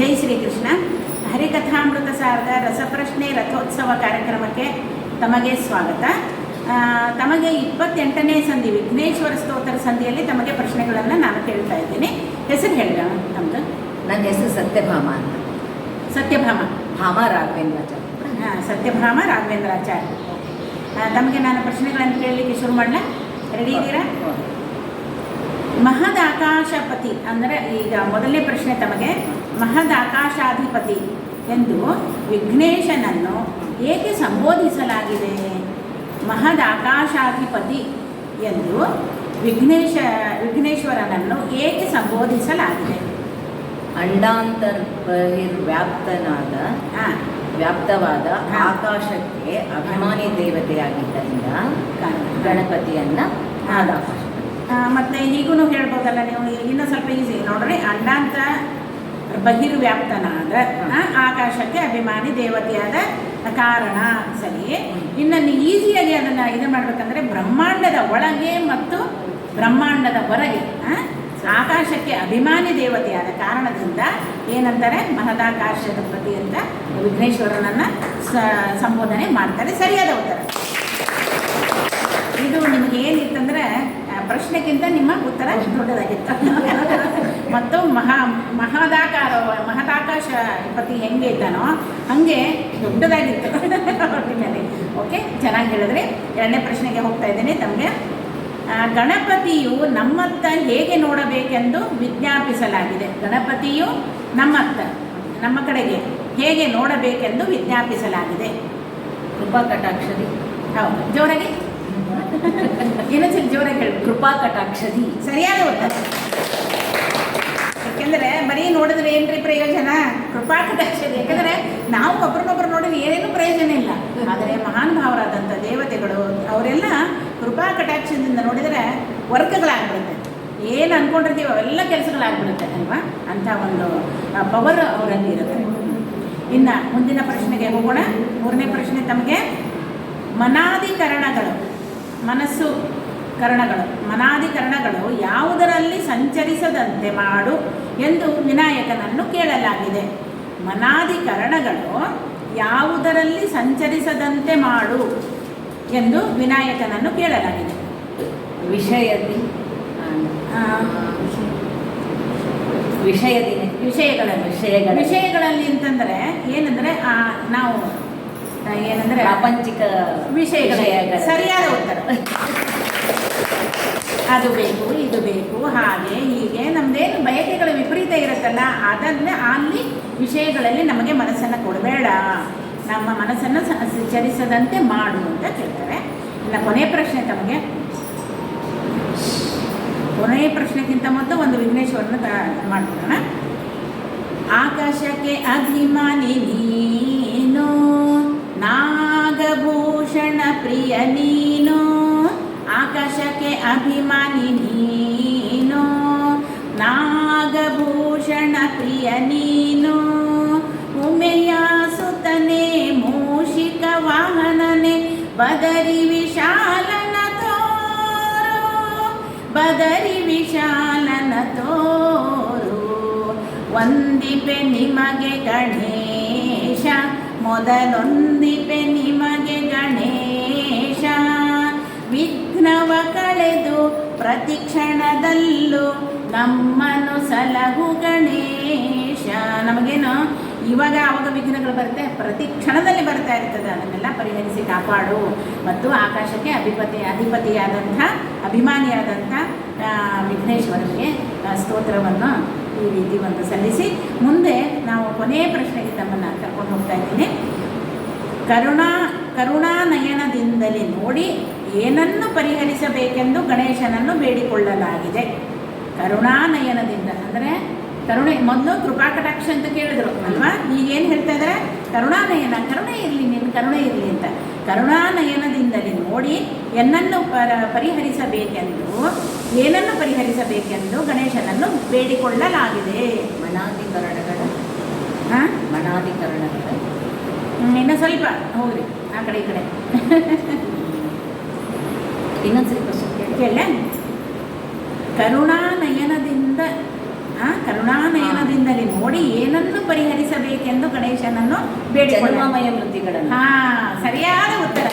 ಜೈ ಶ್ರೀಕೃಷ್ಣ. ಹರಿಕಥಾಮೃತ ಸಾರದ ರಸಪ್ರಶ್ನೆ ರಥೋತ್ಸವ ಕಾರ್ಯಕ್ರಮಕ್ಕೆ ತಮಗೆ ಸ್ವಾಗತ. ತಮಗೆ ಇಪ್ಪತ್ತೆಂಟನೇ ಸಂಧಿ ವಿಘ್ನೇಶ್ವರ ಸ್ತೋತ್ರ ಸಂಧಿಯಲ್ಲಿ ತಮಗೆ ಪ್ರಶ್ನೆಗಳನ್ನು ನಾನು ಕೇಳ್ತಾ ಇದ್ದೀನಿ. ಹೆಸರು ಹೇಳಿದ ತಮ್ಮದು ನನ್ನ ಹೆಸರು ಸತ್ಯಭಾಮ ಅಂತ. ಸತ್ಯಭಾಮ. ಭಾಮ ರಾಘವೇಂದ್ರಾಚಾರ್ಯ. ಹಾಂ ಸತ್ಯಭಾಮ ರಾಘವೇಂದ್ರಾಚಾರ್ಯ. ತಮಗೆ ನಾನು ಪ್ರಶ್ನೆಗಳನ್ನು ಕೇಳಲಿಕ್ಕೆ ಶುರು ಮಾಡಲ? ರೆಡಿ ಇದ್ದೀರಾ ಮಹದಾಕಾಶಪತಿ ಅಂದರೆ ಈಗ ಮೊದಲನೇ ಪ್ರಶ್ನೆ ತಮಗೆ ಮಹದಾಕಾಶಾಧಿಪತಿ ಎಂದು ವಿಘ್ನೇಶನನ್ನು ಏಕೆ ಸಂಬೋಧಿಸಲಾಗಿದೆ? ಮಹದಾಕಾಶಾಧಿಪತಿ ಎಂದು ವಿಘ್ನೇಶ ವಿಘ್ನೇಶ್ವರನನ್ನು ಏಕೆ ಸಂಬೋಧಿಸಲಾಗಿದೆ? ಅಂಡಾಂತರ್ ಬಹಿರ್ವ್ಯಾಪ್ತನಾದ ಹಾಂ. ವ್ಯಾಪ್ತವಾದ ಆಕಾಶಕ್ಕೆ ಅಭಿಮಾನಿ ದೇವತೆಯಾಗಿದ್ದರಿಂದ ಗಣಪತಿಯನ್ನು ಆದಾಶ ಮತ್ತೆ ಈಗೂ ಹೇಳ್ಬೋದಲ್ಲ ನೀವು ಇನ್ನೂ ಸ್ವಲ್ಪ ಈಸಿ ನೋಡ್ರಿ ಅಂಡಾಂತ ಬಹಿರ್ವ್ಯಾಪ್ತನಾದ ಆಕಾಶಕ್ಕೆ ಅಭಿಮಾನಿ ದೇವತೆಯಾದ ಕಾರಣ ಸರಿ. ಇನ್ನೊಂದು ಈಸಿಯಾಗಿ ಅದನ್ನು ಇದು ಮಾಡ್ಬೇಕಂದ್ರೆ ಬ್ರಹ್ಮಾಂಡದ ಒಳಗೆ ಮತ್ತು ಬ್ರಹ್ಮಾಂಡದ ಹೊರಗೆ ಆಕಾಶಕ್ಕೆ ಅಭಿಮಾನಿ ದೇವತೆಯಾದ ಕಾರಣದಿಂದ ಏನಂತಾರೆ, ಮಹದಾಕಾಶದ ಪ್ರತಿ ಅಂತ ವಿಘ್ನೇಶ್ವರನನ್ನ ಸಂಬೋಧನೆ ಮಾಡ್ತಾರೆ. ಸರಿಯಾದ ಉತ್ತರ. ಇದು ನಿಮಗೆ ಏನಿತ್ತಂದ್ರೆ ಪ್ರಶ್ನೆಗಿಂತ ನಿಮ್ಮ ಉತ್ತರ ದೊಡ್ಡದಾಗಿತ್ತು. ಮತ್ತು ಮಹಾ ಮಹದಾಕಾರ ಮಹದಾಕಾಶ ಪತಿ ಹೆಂಗೆ ಇದ್ದಾನೋ ಹಾಗೆ ದೊಡ್ಡದಾಗಿತ್ತು ಒಟ್ಟಿನಲ್ಲಿ ಓಕೆ ಚೆನ್ನಾಗಿ ಹೇಳಿದ್ರಿ. ಎರಡನೇ ಪ್ರಶ್ನೆಗೆ ಹೋಗ್ತಾ ಇದ್ದೀನಿ ತಮಗೆ. ಗಣಪತಿಯು ನಮ್ಮತ್ತ ಹೇಗೆ ನೋಡಬೇಕೆಂದು ವಿಜ್ಞಾಪಿಸಲಾಗಿದೆ. ಗಣಪತಿಯು ನಮ್ಮತ್ತ ನಮ್ಮ ಕಡೆಗೆ ಹೇಗೆ ನೋಡಬೇಕೆಂದು ವಿಜ್ಞಾಪಿಸಲಾಗಿದೆ. ಕೃಪಾ ಕಟಾಕ್ಷರಿ ಹೌದು. ಜೋರಾಗಿ. ಇನ್ನೊಂದ್ಸಲ ಜೋರಾಗಿ ಹೇಳಿ. ಕೃಪಾ ಕಟಾಕ್ಷದಿ. ಸರಿಯಾದ ಉತ್ತರ. ಬರೀ ನೋಡಿದ್ರೆ ಏನ್ರಿ ಪ್ರಯೋಜನ? ಕೃಪಾ ಕಟಾಕ್ಷತೆ ಯಾಕಂದ್ರೆ ನಾವು ಒಬ್ರನ್ನೊಬ್ರು ನೋಡಿದ್ರೆ ಏನೇನು ಪ್ರಯೋಜನ ಇಲ್ಲ. ಆದರೆ ಮಹಾನ್ ಭಾವರಾದಂಥ ದೇವತೆಗಳು, ಅವರೆಲ್ಲ ಕೃಪಾ ಕಟಾಕ್ಷದಿಂದ ನೋಡಿದರೆ ವರ್ಗಗಳಾಗ್ಬಿಡುತ್ತೆ. ಏನು ಅನ್ಕೊಂಡಿರ್ತೀವಿ ಅವೆಲ್ಲ ಕೆಲಸಗಳಾಗ್ಬಿಡುತ್ತೆ, ಅಲ್ವಾ? ಅಂತ ಒಂದು ಪವರ್ ಅವರಲ್ಲಿ ಇರುತ್ತೆ. ಇನ್ನು ಮುಂದಿನ ಪ್ರಶ್ನೆಗೆ ಹೋಗೋಣ. ಮೂರನೇ ಪ್ರಶ್ನೆ ತಮಗೆ ಮನಾದಿಕರಣಗಳು ಮನಸ್ಸು ಕರಣಗಳು ಮನಾದಿಕರಣಗಳು ಯಾವುದರಲ್ಲಿ ಸಂಚರಿಸದಂತೆ ಮಾಡು ಎಂದು ವಿನಾಯಕನನ್ನು ಕೇಳಲಾಗಿದೆ. ಮನಾದಿಕರಣಗಳು ಯಾವುದರಲ್ಲಿ ಸಂಚರಿಸದಂತೆ ಮಾಡು ಎಂದು ವಿನಾಯಕನನ್ನು ಕೇಳಲಾಗಿದೆ. ವಿಷಯದಿ ವಿಷಯದಿ. ವಿಷಯಗಳಲ್ಲಿ ವಿಷಯಗಳ ವಿಷಯಗಳಲ್ಲಿ ಅಂತಂದರೆ ಏನಂದರೆ ಆ, ನಾವು ಏನಂದರೆ ಪ್ರಾಪಂಚಿಕ ವಿಷಯಗಳು. ಸರಿಯಾದ ಉತ್ತರ. ಅದು ಬೇಕು ಇದು ಬೇಕು ಹಾಗೆ ಹೀಗೆ. ನಮ್ದೇನು ಬಯಕೆಗಳ ವಿಪರೀತ ಇರುತ್ತಲ್ಲ ಅದನ್ನೇ ಅಲ್ಲಿ ವಿಷಯಗಳಲ್ಲಿ ನಮಗೆ ಮನಸ್ಸನ್ನು ಕೊಡಬೇಡ. ನಮ್ಮ ಮನಸ್ಸನ್ನು ಸಂಚರಿಸದಂತೆ ಮಾಡು ಅಂತ ಕೇಳ್ತಾರೆ. ಇನ್ನು ಕೊನೆಯ ಪ್ರಶ್ನೆ ತಮಗೆ. ಕೊನೆಯ ಪ್ರಶ್ನೆಗಿಂತ ಮೊದಲು ಒಂದು ವಿಘ್ನೇಶ್ವರನ ಮಾಡ್ಕೊಳ್ಳೋಣ ಆಕಾಶಕ್ಕೆ ಅಭಿಮಾನಿ ನೀನು. ನಾಗಭೂಷಣ ಪ್ರಿಯ ನೀನು, ಆಕಾಶಕ್ಕೆ ಅಭಿಮಾನಿ ನೀನು. ನಾಗಭೂಷಣ ಪ್ರಿಯ ನೀನು, ಉಮೆಯ ಸುತನೆ ಮೂಷಿಕ ವಾಹನನೆ ಬದರಿ ವಿಶಾಲನ ತೋರು, ಬದರಿ ವಿಶಾಲನ ತೋರು. ಒಂದಿಪೆ ನಿಮಗೆ ಗಣೇಶ ಮೊದಲೊಂದಿಪೆ ನಿಮಗೆ ಗಣೇಶ. ವಿಘ್ನವ ಕಳೆದು ಪ್ರತಿ ಕ್ಷಣದಲ್ಲೂ ನಮ್ಮನ್ನು ಸಲಹು ಗಣೇಶ. ನಮಗೇನು? ಇವಾಗ ಆವಾಗ ವಿಘ್ನಗಳು ಬರುತ್ತೆ, ಪ್ರತಿ ಕ್ಷಣದಲ್ಲಿ ಬರ್ತಾ ಇರ್ತದೆ. ಅದನ್ನೆಲ್ಲ ಪರಿಹರಿಸಿ ಕಾಪಾಡು. ಮತ್ತು ಆಕಾಶಕ್ಕೆ ಅಧಿಪತಿ, ಅಧಿಪತಿಯಾದಂಥ, ಅಭಿಮಾನಿಯಾದಂಥ ವಿಘ್ನೇಶ್ವರನಿಗೆ ಸ್ತೋತ್ರವನ್ನು ಈ ರೀತಿ ಒಂದು ಸಲ್ಲಿಸಿ. ಮುಂದೆ ನಾವು ಕೊನೆಯ ಪ್ರಶ್ನೆಗೆ ತಮ್ಮನ್ನು ಕರ್ಕೊಂಡು ಹೋಗ್ತಾ ಇದ್ದೀನಿ. ಕರುಣಾ, ಕರುಣಾನಯನದಿಂದಲೇ ನೋಡಿ ಏನನ್ನು ಪರಿಹರಿಸಬೇಕೆಂದು ಗಣೇಶನನ್ನು ಬೇಡಿಕೊಳ್ಳಲಾಗಿದೆ. ಕರುಣಾನಯನದಿಂದ ಅಂದರೆ ಕರುಣೆ ಮೊದಲು ಕೃಪಾಕಟಾಕ್ಷ ಅಂತ ಕೇಳಿದ್ರು. ಅಲ್ವಾ? ನೀವು ಏನು ಹೇಳ್ತಾ ಇದ್ದಾರೆ ಕರುಣಾನಯನ ಕರುಣೆ ಇರಲಿ ನಿನ್ನ ಕರುಣೆ ಇರಲಿ ಅಂತ. ಕರುಣಾನಯನದಿಂದಲೇ ನೋಡಿ ಏನನ್ನು ಪರ ಪರಿಹರಿಸಬೇಕೆಂದು ಏನನ್ನು ಪರಿಹರಿಸಬೇಕೆಂದು ಗಣೇಶನನ್ನು ಬೇಡಿಕೊಳ್ಳಲಾಗಿದೆ. ಮನಾಧಿಕರಣಗಳ. ಹಾಂ? ಮನಾಧಿಕರಣಗಳ. ಇನ್ನು ಸ್ವಲ್ಪ ಹೋಗ್ರಿ ಆ ಕಡೆ ಈ ಕಡೆ. ಇನ್ನೊಂದು ಸ್ವಲ್ಪ ಕೇಳಿ. ಕರುಣಾನಯನದಿಂದ ಕರುಣಾನಯನದಿಂದಲೇ ನೋಡಿ ಏನನ್ನು ಪರಿಹರಿಸಬೇಕೆಂದು ಗಣೇಶನನ್ನು ಬೇಡಿಕೊಳ್ಳುವಮಯ ವೃತ್ತಿಗಳನ್ನು ಹಾ ಸರಿಯಾದ ಉತ್ತರ.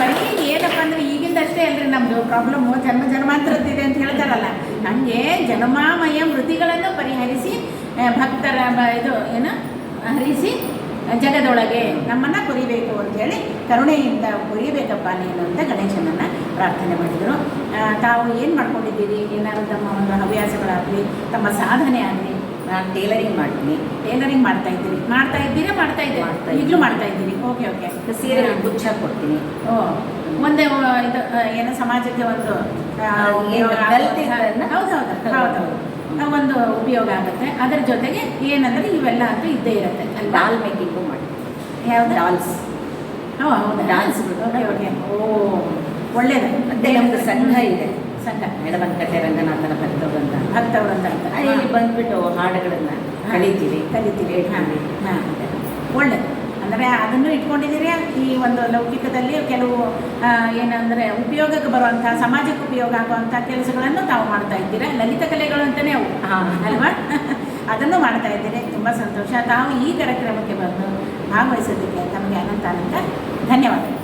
ಬರೀ ಏನಪ್ಪ ಅಂದ್ರೆ ಈಗಿಂದಷ್ಟೇ ಅಲ್ರಿ ನಮ್ದು ಪ್ರಾಬ್ಲಮ್ ಜನ್ಮ ಜನ್ಮಾಂತರದ್ದಿದೆ ಅಂತ ಹೇಳ್ತಾರಲ್ಲ. ಹಂಗೆ ಜನ್ಮಾಮಯ ಮೃತಿಗಳನ್ನು ಪರಿಹರಿಸಿ ಭಕ್ತರ ಇದು ಏನು ಹರಿಸಿ ಜಗದೊಳಗೆ ನಮ್ಮನ್ನ ಕುರಿಬೇಕು ಅಂತೇಳಿ ಕರುಣೆಯಿಂದ ಕುರಿಬೇಕಪ್ಪ ನೀನು ಅಂತ ಗಣೇಶನನ್ನ ಪ್ರಾರ್ಥನೆ ಮಾಡಿದರು. ತಾವು ಏನು ಮಾಡ್ಕೊಂಡಿದ್ದೀರಿ? ಏನಾದರೂ ತಮ್ಮ ಒಂದು ಹವ್ಯಾಸಗಳಾಗಲಿ ತಮ್ಮ ಸಾಧನೆ ಆಗಲಿ ನಾನು ಟೇಲರಿಂಗ್ ಮಾಡ್ತೀನಿ. ಟೇಲರಿಂಗ್ ಮಾಡ್ತಾ ಇದ್ದೀರಿ. ಮಾಡ್ತಾ ಇದ್ದೀರಾ? ಮಾಡ್ತಾ ಇದ್ದೆ ಈಗಲೂ ಇದ್ದೀನಿ. ಮಾಡ್ತಾ ಇದ್ದೀರಿ? Okay okay. ಸೀರೆ ಗುಚ್ಛ ಕೊಡ್ತೀನಿ ಓ ಮುಂದೆ ಇದು ಏನೋ ಸಮಾಜಕ್ಕೆ ಒಂದು ಹೌದು ಹೌದು ಹೌದು. ಒಂದು ಉಪಯೋಗ ಆಗುತ್ತೆ. ಅದರ ಜೊತೆಗೆ ಏನಂದ್ರೆ ಇವೆಲ್ಲ ಅಂತೂ ಇದ್ದೇ ಇರುತ್ತೆ ಡಾಲ್ ಮೇಕಿಂಗು ಮಾಡ್ತೀನಿ. ಯಾವ್ದು? ಡಾಲ್ಸ್ ಹಾಂ ಹೌದು? Dance okay okay. ಓ. ಒಳ್ಳೇದು. ಮತ್ತೆ ನಮ್ದು ಸಂಘ ಇದೆ. ಸಂಘ. ಎಡಬಂಕಟ್ಟೆ ರಂಗನಾಥನ ಭಕ್ತವೃಂದ ಭಕ್ತವೃಂದ ಅಂತ ಅಲ್ಲಿ ಬಂದ್ಬಿಟ್ಟು ಹಾಡುಗಳನ್ನು ಕಲಿತೀವಿ ಕಲಿತೀವಿ ಹೇಳ್ತೀವಿ. ಹಾಂ. ಒಳ್ಳೇದು. ಅಂದರೆ ಅದನ್ನು ಇಟ್ಕೊಂಡಿದ್ದೀರಿ? ಈ ಒಂದು ಲೌಕಿಕದಲ್ಲಿ ಕೆಲವು ಏನಂದರೆ ಉಪಯೋಗಕ್ಕೆ ಬರುವಂಥ ಸಮಾಜಕ್ಕೆ ಉಪಯೋಗ ಆಗುವಂಥ ಕೆಲಸಗಳನ್ನು ತಾವು ಮಾಡ್ತಾ ಇದ್ದೀರಾ? ಲಲಿತ ಕಲೆಗಳು ಅಂತಲೇ ಅವು. ಹಾ. ಅಲ್ವಾ? ಅದನ್ನು ಮಾಡ್ತಾ ಇದ್ದೀರಿ. ತುಂಬ ಸಂತೋಷ. ತಾವು ಈ ಕಾರ್ಯಕ್ರಮಕ್ಕೆ ಬಂದು ಭಾಗವಹಿಸೋದಕ್ಕೆ ತಮಗೆ ಅನಂತ ಅನಂತ ಧನ್ಯವಾದ